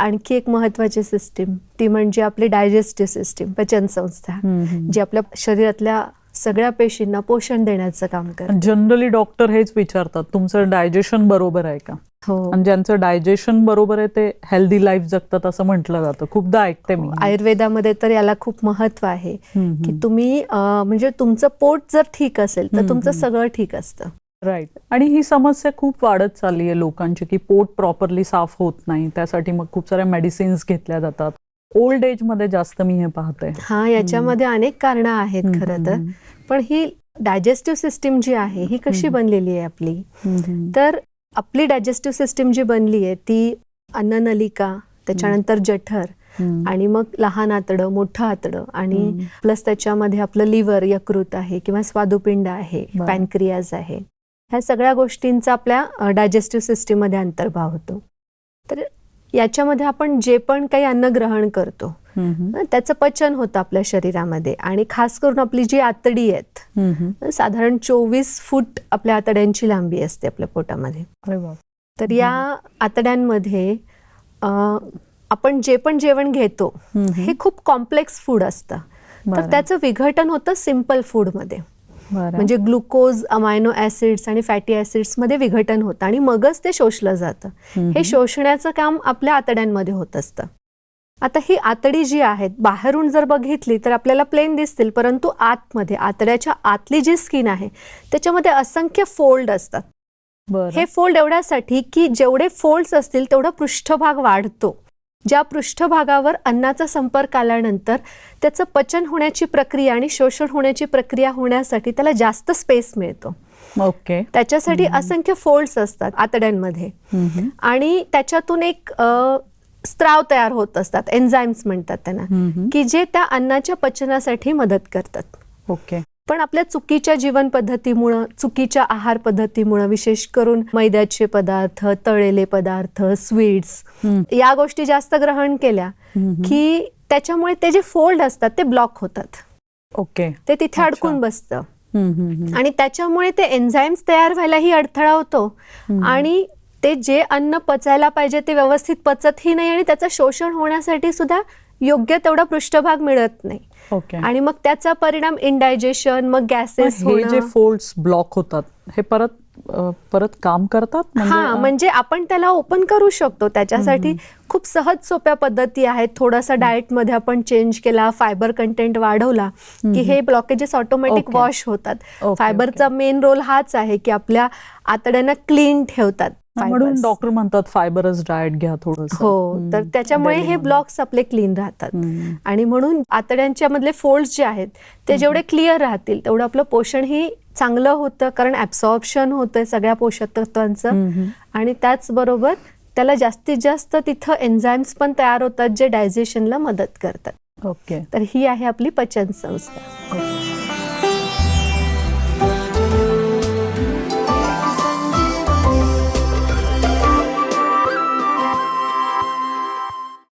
आणखी एक महत्वाची सिस्टीम ती म्हणजे आपली डायजेस्टिव्ह सिस्टीम पचन संस्था जी आपल्या शरीरातल्या सगळ्या पेशींना पोषण देण्याचं काम करते. जनरली डॉक्टर हेच विचारतात तुमचं डायजेशन बरोबर आहे का? हो. आणि ज्यांचं डायजेशन बरोबर आहे ते हेल्दी लाईफ जगतात असं म्हटलं जातं. खूपदा ऐकते मी. आयुर्वेदामध्ये तर याला खूप महत्त्व आहे की. तुम्ही म्हणजे तुमचं पोट जर ठीक असेल तर तुमचं. सगळं ठीक असतं. राईट आणि ही समस्या खूप वाढत चालली आहे लोकांची की पोट प्रॉपरली साफ होत नाही. त्यासाठी मग खूप साऱ्या मेडिसिन्स घेतल्या जातात. ओल्ड एजमध्ये जास्त मी हे पाहते. हा याच्यामध्ये अनेक कारणं आहेत खरं तर. पण ही डायजेस्टिव्ह सिस्टीम जी आहे ही कशी. बनलेली आहे आपली? तर आपली डायजेस्टिव्ह सिस्टीम जी बनली आहे ती अन्ननलिका त्याच्यानंतर जठर आणि मग लहान आतडं मोठं आतडं आणि प्लस त्याच्यामध्ये आपलं लिव्हर यकृत आहे किंवा स्वादुपिंड आहे. पॅनक्रियाज आहे. ह्या सगळ्या गोष्टींचा आपल्या डायजेस्टिव्ह सिस्टीममध्ये अंतर्भाव होतो. तर याच्यामध्ये आपण जे पण काही अन्न ग्रहण करतो त्याचं पचन होतं आपल्या शरीरामध्ये. आणि खास करून आपली जी आतडी आहेत साधारण चोवीस फूट आपल्या आतड्यांची लांबी असते आपल्या पोटामध्ये. तर या आतड्यांमध्ये आपण जे पण जेवण घेतो हे खूप कॉम्प्लेक्स फूड असतं. तर. त्याचं विघटन होतं सिंपल फूडमध्ये. म्हणजे ग्लुकोज अमायनो ऍसिड्स आणि फॅटी ऍसिड्समध्ये विघटन होतं आणि मगच ते शोषलं जातं. हे शोषण्याचं काम आपल्या आतड्यांमध्ये होत असतं. आता ही आतडी जी आहेत बाहेरून जर बघितली तर आपल्याला प्लेन दिसतील परंतु आतमध्ये आतड्याच्या आतली जी स्किन आहे त्याच्यामध्ये असंख्य फोल्ड असतात. हे फोल्ड एवढ्यासाठी की जेवढे फोल्ड्स असतील तेवढा पृष्ठभाग वाढतो. ज्या पृष्ठभागावर अन्नाचा संपर्क आल्यानंतर त्याचं पचन होण्याची प्रक्रिया आणि शोषण होण्याची प्रक्रिया होण्यासाठी त्याला जास्त स्पेस मिळतो. ओके त्याच्यासाठी असंख्य फोल्ड्स असतात आतड्यांमध्ये. आणि त्याच्यातून एक स्त्राव तयार होत असतात. एन्झाईम्स म्हणतात त्यांना. की जे त्या अन्नाच्या पचनासाठी मदत करतात. ओके पण आपल्या चुकीच्या जीवन पद्धतीमुळं चुकीच्या आहार पद्धतीमुळं विशेष करून मैद्याचे पदार्थ तळलेले पदार्थ स्वीट्स. या गोष्टी जास्त ग्रहण केल्या. की त्याच्यामुळे ते जे फोल्ड असतात ते ब्लॉक होतात ओके ते तिथे. अडकून बसतं. आणि त्याच्यामुळे ते एन्झाईम्स तयार व्हायलाही अडथळा होतो आणि ते जे अन्न पचायला पाहिजे ते व्यवस्थित पचतही नाही आणि त्याचं शोषण होण्यासाठी सुद्धा योग्य तेवढा पृष्ठभाग मिळत नाही. ओके. आणि मग त्याचा परिणाम इंडायजेशन मग गॅसेस हे जे फोल्ड्स ब्लॉक होतात हे परत परत काम करतात? हा अ, म्हणजे आपण त्याला ओपन करू शकतो. त्याच्यासाठी खूप सहज सोप्या पद्धती आहेत. थोडासा डाएटमध्ये आपण चेंज केला फायबर कंटेंट वाढवला की हे ब्लॉकेजेस ऑटोमॅटिक Okay. वॉश होतात. Okay, फायबरचा मेन रोल हाच आहे की आपल्या आतड्यांना क्लीन ठेवतात. म्हणून. डॉक्टर म्हणतात फायबरच डाएट घ्या थोडस. हो तर त्याच्यामुळे हे ब्लॉक्स आपले क्लीन राहतात. आणि म्हणून आतड्यांच्या मधले फोल्ड्स जे आहेत ते जेवढे क्लिअर राहतील तेवढं आपलं पोषणही चांगलं होतं कारण ऍब्सॉर्प्शन होतंय सगळ्या पोषक तत्वांचं. आणि त्याचबरोबर त्याला जास्तीत जास्त तिथं एन्झाईम्स पण तयार होतात जे डायजेशनला मदत करतात. ओके. तर ही आहे आपली पचन संस्था